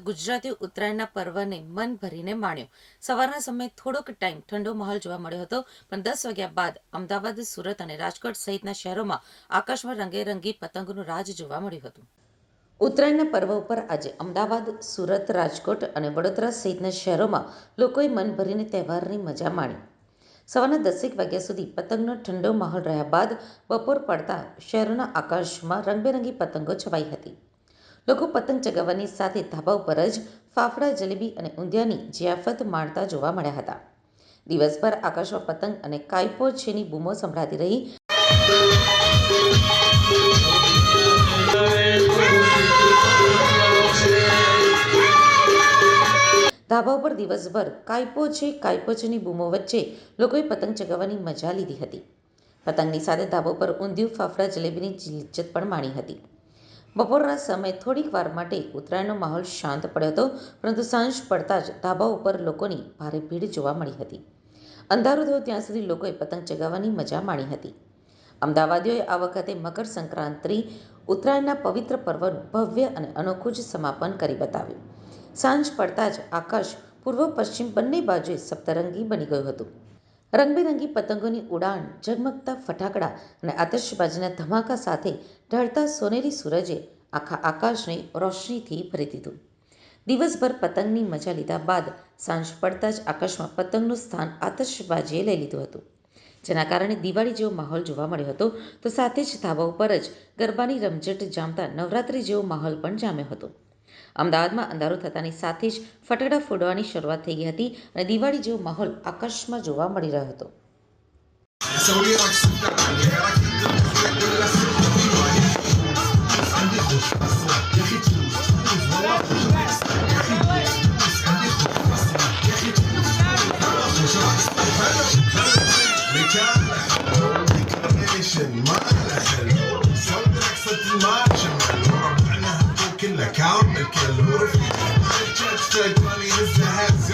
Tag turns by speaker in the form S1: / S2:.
S1: ગુજરાતી ઉત્તરાયણના પર્વને મન ભરીને માણ્યો. સવારના સમયે થોડોક ટાઈમ ઠંડો માહોલ જોવા મળ્યો હતો, પણ દસ વાગ્યા બાદ અમદાવાદ, સુરત અને રાજકોટ સહિતના શહેરોમાં આકાશમાં રંગેરંગી પતંગનું રાજ જોવા મળ્યું હતું. ઉત્તરાયણના પર્વ ઉપર આજે અમદાવાદ, સુરત, રાજકોટ અને વડોદરા સહિતના શહેરોમાં લોકોએ મન ભરીને તહેવારની મજા માણી. સવારના દસેક વાગ્યા સુધી પતંગનો ઠંડો માહોલ રહ્યા બાદ બપોર પડતા શહેરોના આકાશમાં રંગબેરંગી પતંગો છવાઈ હતી. લોકો પતંગ ચગાવવાની સાથે ધાબા ઉપર જ ફાફડા, જલેબી અને ઊંધિયાની જિયાફત માણતા જોવા મળ્યા હતા. દિવસભર આકાશમાં પતંગ અને કાયપો છેની બૂમો સંભળાતી રહી. ધાબા ઉપર દિવસભર કાયપો છે, કાયપો છેની બૂમો વચ્ચે લોકોએ પતંગ ચગાવવાની મજા લીધી હતી. પતંગની સાથે ધાબા ઉપર ઊંધિયું, ફાફડા, જલેબીની લિજ્જત પણ માણી હતી. બપોરના સમયે થોડીક વાર માટે ઉત્તરાયણનો માહોલ શાંત પડ્યો હતો, પરંતુ સાંજ પડતા જ ધાબા ઉપર લોકોની ભારે ભીડ જોવા મળી હતી. અંધારું થયું ત્યાં સુધી લોકોએ પતંગ ચગાવવાની મજા માણી હતી. અમદાવાદીઓએ આ વખતે મકર સંક્રાંતિ, ઉત્તરાયણના પવિત્ર પર્વનું ભવ્ય અને અનોખું જ સમાપન કરી બતાવ્યું. સાંજ પડતા જ આકાશ પૂર્વ પશ્ચિમ બંને બાજુએ સપ્તરંગી બની ગયું હતું. રંગબેરંગી પતંગોની ઉડાન ઝગમગતા ફટાકડા અને આતશબાજીના ધમાકા સાથે ઢળતા સોનેરી સૂરજે આખા આકાશને રોશનીથી ભરી દીધું. દિવસભર પતંગની મજા લીધા બાદ સાંજ પડતા જ આકાશમાં પતંગનું સ્થાન આતશબાજીએ લઈ લીધું હતું. જેના કારણે દિવાળી જેવો માહોલ જોવા મળ્યો હતો, તો સાથે જ ધાબા ઉપર જ ગરબાની રમઝટ જામતા નવરાત્રિ જેવો માહોલ પણ જામ્યો હતો. અમદાવાદમાં અંધારું થતાની સાથે જ ફટાડા ફોડવાની શરૂઆત થઈ ગઈ હતી અને દિવાળી જેવો માહોલ આકાશમાં જોવા મળી રહ્યો હતો
S2: My هالطول كله كامل كله رفيق كتفك